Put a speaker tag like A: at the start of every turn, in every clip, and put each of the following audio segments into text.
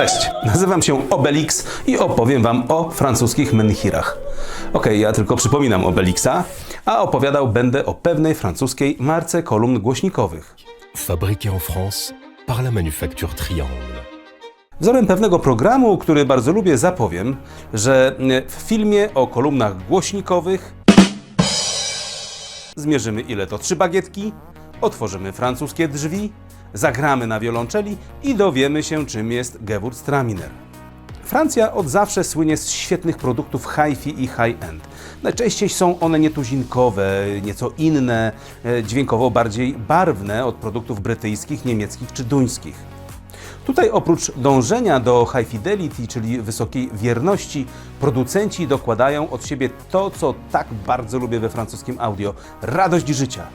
A: Cześć, nazywam się Obelix i opowiem Wam o francuskich menhirach. Okej, ja tylko przypominam Obelixa, a opowiadał będę o pewnej francuskiej marce kolumn głośnikowych.
B: fabriqué en France par la manufacture Triangle.
A: Wzorem pewnego programu, który bardzo lubię, zapowiem, że e, w filmie o kolumnach głośnikowych zmierzymy ile to trzy bagietki, otworzymy francuskie drzwi, zagramy na wiolonczeli i dowiemy się czym jest Gewürztraminer. Francja od zawsze słynie z świetnych produktów hi-fi i high-end. Najczęściej są one nietuzinkowe, nieco inne, e, dźwiękowo bardziej barwne od produktów brytyjskich, niemieckich czy duńskich. Tutaj oprócz dążenia do high fidelity, czyli wysokiej wierności, producenci dokładają od siebie to, co tak bardzo lubię we francuskim audio radość życia.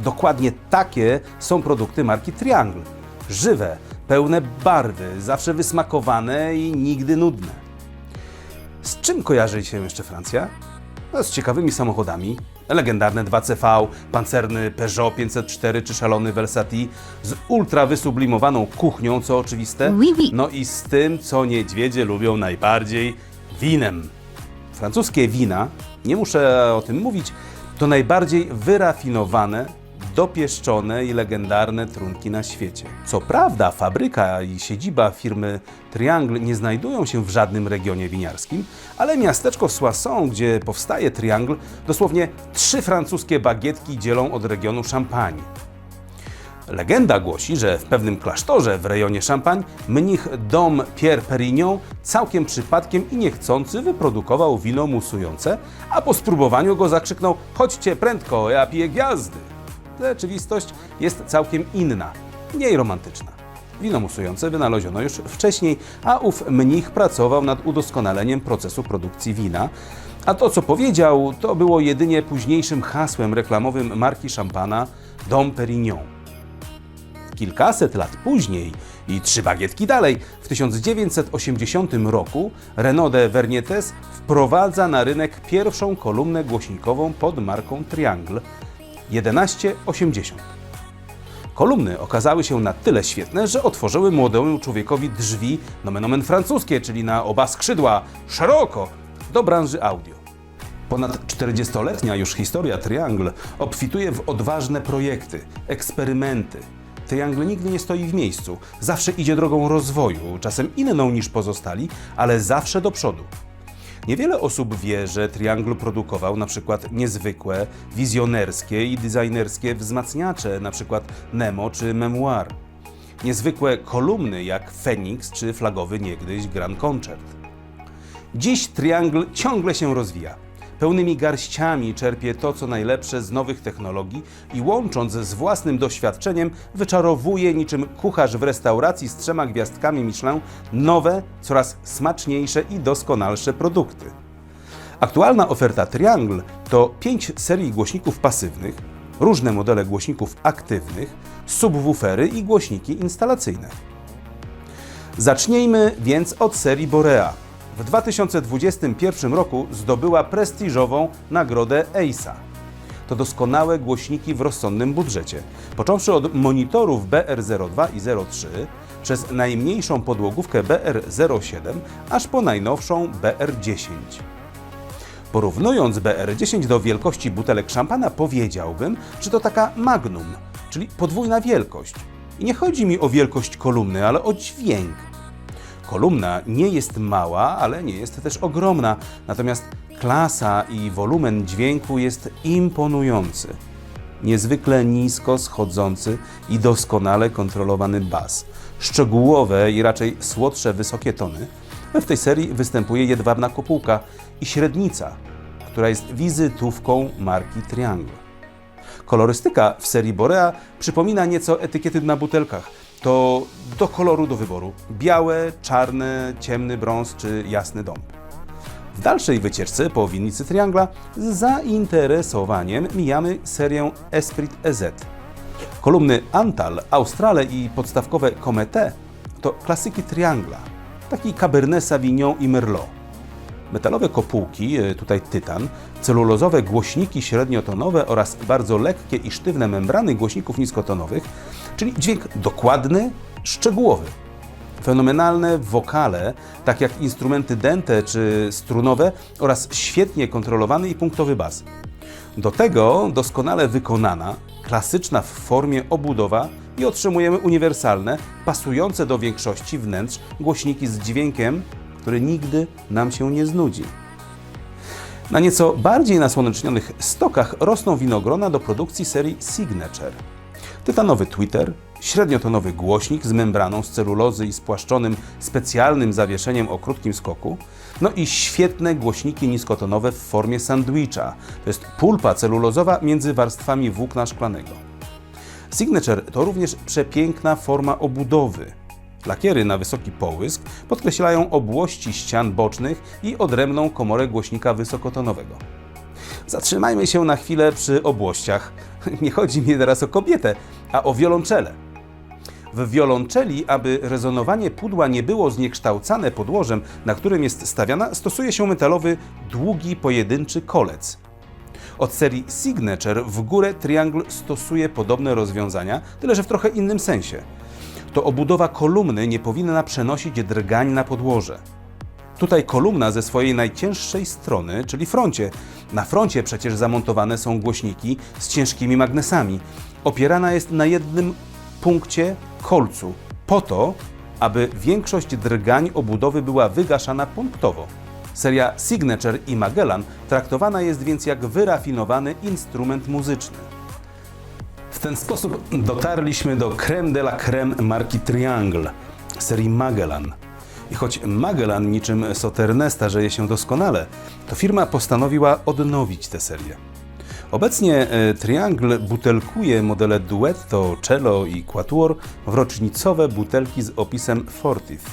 A: Dokładnie takie są produkty marki Triangle. Żywe, pełne barwy, zawsze wysmakowane i nigdy nudne. Z czym kojarzy się jeszcze Francja? No, z ciekawymi samochodami. Legendarne 2CV, pancerny Peugeot 504 czy szalony Versati, z ultra wysublimowaną kuchnią, co oczywiste. No i z tym, co niedźwiedzie lubią najbardziej winem. Francuskie wina, nie muszę o tym mówić, to najbardziej wyrafinowane, dopieszczone i legendarne trunki na świecie. Co prawda, fabryka i siedziba firmy Triangle nie znajdują się w żadnym regionie winiarskim, ale miasteczko Soissons, gdzie powstaje Triangle, dosłownie trzy francuskie bagietki dzielą od regionu Champagne. Legenda głosi, że w pewnym klasztorze w rejonie Champagne mnich Dom Pierre Perignon całkiem przypadkiem i niechcący wyprodukował wino musujące, a po spróbowaniu go zakrzyknął: Chodźcie prędko, ja piję gwiazdy. Rzeczywistość jest całkiem inna, mniej romantyczna. Wino musujące wynaleziono już wcześniej, a ów mnich pracował nad udoskonaleniem procesu produkcji wina. A to, co powiedział, to było jedynie późniejszym hasłem reklamowym marki szampana Dom Perignon. Kilkaset lat później i trzy bagietki dalej, w 1980 roku Renault de Vernietes wprowadza na rynek pierwszą kolumnę głośnikową pod marką Triangle 1180. Kolumny okazały się na tyle świetne, że otworzyły młodemu człowiekowi drzwi nomen omen francuskie, czyli na oba skrzydła, szeroko, do branży audio. Ponad 40-letnia już historia Triangle obfituje w odważne projekty, eksperymenty. Triangle nigdy nie stoi w miejscu, zawsze idzie drogą rozwoju, czasem inną niż pozostali, ale zawsze do przodu. Niewiele osób wie, że Triangle produkował przykład niezwykłe, wizjonerskie i designerskie wzmacniacze, przykład Nemo czy Memoir. Niezwykłe kolumny jak Phoenix czy flagowy niegdyś Grand Concert. Dziś Triangle ciągle się rozwija. Pełnymi garściami czerpie to, co najlepsze z nowych technologii i łącząc z własnym doświadczeniem, wyczarowuje niczym kucharz w restauracji z trzema gwiazdkami Michelin nowe, coraz smaczniejsze i doskonalsze produkty. Aktualna oferta Triangle to 5 serii głośników pasywnych, różne modele głośników aktywnych, subwoofery i głośniki instalacyjne. Zacznijmy więc od serii Borea. W 2021 roku zdobyła prestiżową nagrodę ACEA. To doskonałe głośniki w rozsądnym budżecie. Począwszy od monitorów BR02 i 03, przez najmniejszą podłogówkę BR07, aż po najnowszą BR10. Porównując BR10 do wielkości butelek szampana, powiedziałbym, że to taka magnum, czyli podwójna wielkość. I nie chodzi mi o wielkość kolumny, ale o dźwięk. Kolumna nie jest mała, ale nie jest też ogromna, natomiast klasa i wolumen dźwięku jest imponujący. Niezwykle nisko schodzący i doskonale kontrolowany bas. Szczegółowe i raczej słodsze wysokie tony. W tej serii występuje jedwabna kopułka i średnica, która jest wizytówką marki Triangle. Kolorystyka w serii Borea przypomina nieco etykiety na butelkach. To do koloru do wyboru: białe, czarne, ciemny brąz czy jasny dąb. W dalszej wycieczce po winnicy Triangla z zainteresowaniem mijamy serię Esprit EZ. Kolumny Antal, Australe i podstawkowe Comete to klasyki Triangla, taki Cabernet Sauvignon i Merlot. Metalowe kopułki, e, tutaj tytan, celulozowe głośniki średniotonowe oraz bardzo lekkie i sztywne membrany głośników niskotonowych, czyli dźwięk dokładny, szczegółowy. Fenomenalne wokale, tak jak instrumenty dęte czy strunowe oraz świetnie kontrolowany i punktowy bas. Do tego doskonale wykonana, klasyczna w formie obudowa i otrzymujemy uniwersalne, pasujące do większości wnętrz głośniki z dźwiękiem, który nigdy nam się nie znudzi. Na nieco bardziej nasłonecznionych stokach rosną winogrona do produkcji serii Signature. Tytanowy Twitter, średniotonowy głośnik z membraną z celulozy i spłaszczonym specjalnym zawieszeniem o krótkim skoku, no i świetne głośniki niskotonowe w formie sandwicha. To jest pulpa celulozowa między warstwami włókna szklanego. Signature to również przepiękna forma obudowy. Lakiery na wysoki połysk podkreślają obłości ścian bocznych i odrębną komorę głośnika wysokotonowego. Zatrzymajmy się na chwilę przy obłościach. Nie chodzi mi teraz o kobietę, a o wiolonczele. W wiolonczeli, aby rezonowanie pudła nie było zniekształcane podłożem, na którym jest stawiana, stosuje się metalowy, długi, pojedynczy kolec. Od serii Signature w górę Triangle stosuje podobne rozwiązania, tyle że w trochę innym sensie. To obudowa kolumny nie powinna przenosić drgań na podłoże. Tutaj kolumna ze swojej najcięższej strony, czyli froncie. Na froncie przecież zamontowane są głośniki z ciężkimi magnesami. Opierana jest na jednym punkcie kolcu, po to, aby większość drgań obudowy była wygaszana punktowo. Seria Signature i Magellan traktowana jest więc jak wyrafinowany instrument muzyczny. W ten sposób dotarliśmy do creme de la creme marki Triangle, serii Magellan. I choć Magellan niczym Sauternes starzeje się doskonale, to firma postanowiła odnowić tę serię. Obecnie e, Triangle butelkuje modele Duetto, Cello i Quatuor w rocznicowe butelki z opisem Fortive.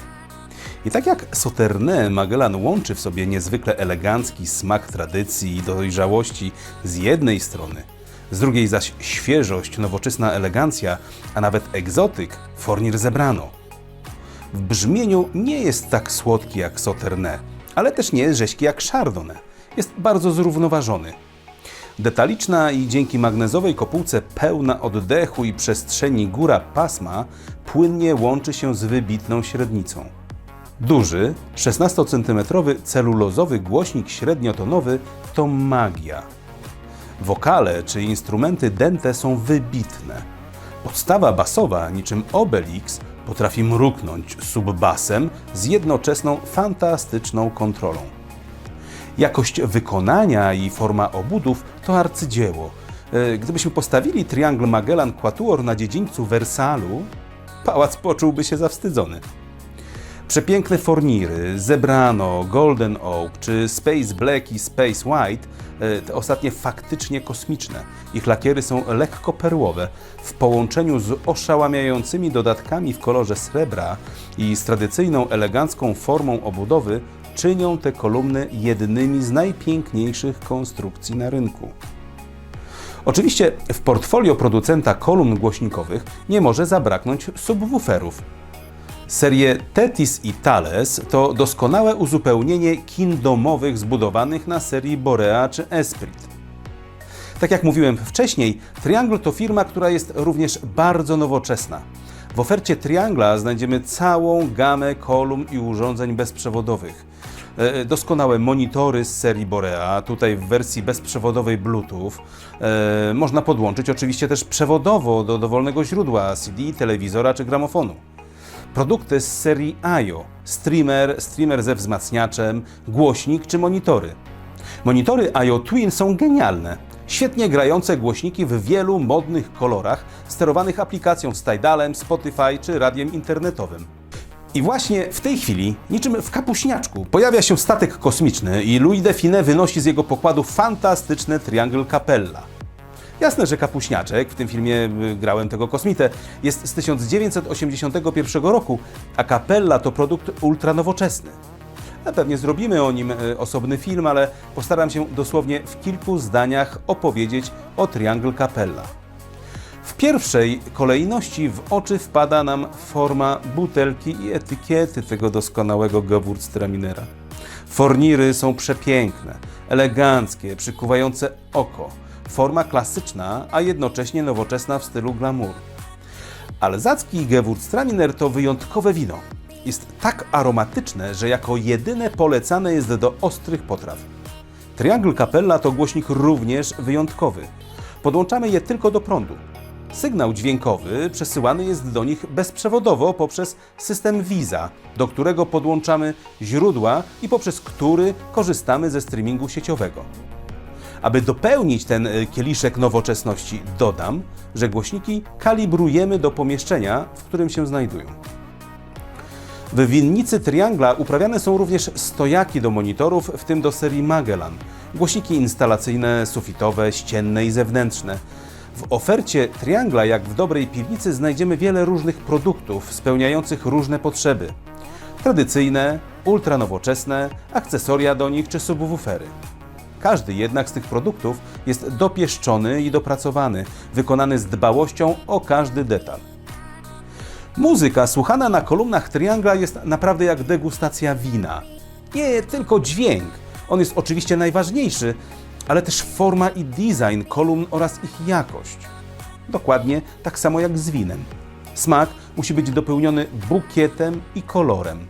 A: I tak jak Sauternes, Magellan łączy w sobie niezwykle elegancki smak tradycji i dojrzałości z jednej strony, z drugiej zaś świeżość, nowoczesna elegancja, a nawet egzotyk, Fornir zebrano. W brzmieniu nie jest tak słodki jak Sauternes, ale też nie jest rześki jak Chardonnay. Jest bardzo zrównoważony. Detaliczna i dzięki magnezowej kopułce pełna oddechu i przestrzeni góra pasma płynnie łączy się z wybitną średnicą. Duży, 16-cm celulozowy głośnik średniotonowy to magia. Wokale czy instrumenty dęte są wybitne. Podstawa basowa, niczym Obelix, potrafi mruknąć subbasem z jednoczesną fantastyczną kontrolą. Jakość wykonania i forma obudów to arcydzieło. E, Gdybyśmy postawili Triangle Magellan Quatuor na dziedzińcu Wersalu, pałac poczułby się zawstydzony. Przepiękne forniry, Zebrano, Golden Oak czy Space Black i Space White, e, te ostatnie faktycznie kosmiczne. Ich lakiery są lekko perłowe, w połączeniu z oszałamiającymi dodatkami w kolorze srebra i z tradycyjną elegancką formą obudowy czynią te kolumny jednymi z najpiękniejszych konstrukcji na rynku. Oczywiście w portfolio producenta kolumn głośnikowych nie może zabraknąć subwooferów. Serie Tetis i Thales to doskonałe uzupełnienie kin domowych zbudowanych na serii Borea czy Esprit. Tak jak mówiłem wcześniej, Triangle to firma, która jest również bardzo nowoczesna. W ofercie Triangla znajdziemy całą gamę kolumn i urządzeń bezprzewodowych. E, Doskonałe monitory z serii Borea, tutaj w wersji bezprzewodowej Bluetooth. E, Można podłączyć oczywiście też przewodowo do dowolnego źródła CD, telewizora czy gramofonu. Produkty z serii AIO, streamer, streamer ze wzmacniaczem, głośnik czy monitory. Monitory IO Twin są genialne. Świetnie grające głośniki w wielu modnych kolorach, sterowanych aplikacją z Tidalem, Spotify czy radiem internetowym. I właśnie w tej chwili, niczym w kapuśniaczku, pojawia się statek kosmiczny i Louis Define wynosi z jego pokładu fantastyczne Triangle Capella. Jasne, że kapuśniaczek, w tym filmie y, grałem tego kosmitę, jest z 1981 roku, a Capella to produkt ultranowoczesny. A Pewnie zrobimy o nim y, osobny film, ale postaram się dosłownie w kilku zdaniach opowiedzieć o Triangle Capella. W pierwszej kolejności w oczy wpada nam forma butelki i etykiety tego doskonałego Gewurztraminera. Forniry są przepiękne, eleganckie, przykuwające oko. Forma klasyczna, a jednocześnie nowoczesna w stylu glamour. Alzacki Gewurztraminer to wyjątkowe wino. jest tak aromatyczne, że jako jedyne polecane jest do ostrych potraw. Triangle Capella to głośnik również wyjątkowy. Podłączamy je tylko do prądu. Sygnał dźwiękowy przesyłany jest do nich bezprzewodowo poprzez system Visa, do którego podłączamy źródła i poprzez który korzystamy ze streamingu sieciowego. Aby dopełnić ten y, kieliszek nowoczesności, dodam, że głośniki kalibrujemy do pomieszczenia, w którym się znajdują. W winnicy Triangla uprawiane są również stojaki do monitorów, w tym do serii Magellan, głośniki instalacyjne, sufitowe, ścienne i zewnętrzne. W ofercie Triangla, jak w dobrej piwnicy, znajdziemy wiele różnych produktów spełniających różne potrzeby. Tradycyjne, ultranowoczesne, akcesoria do nich czy subwoofery. Każdy jednak z tych produktów jest dopieszczony i dopracowany, wykonany z dbałością o każdy detal. Muzyka słuchana na kolumnach Triangla jest naprawdę jak degustacja wina. Nie tylko dźwięk, on jest oczywiście najważniejszy, ale też forma i design kolumn oraz ich jakość. Dokładnie tak samo jak z winem. Smak musi być dopełniony bukietem i kolorem.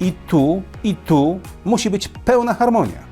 A: I tu, i tu musi być pełna harmonia.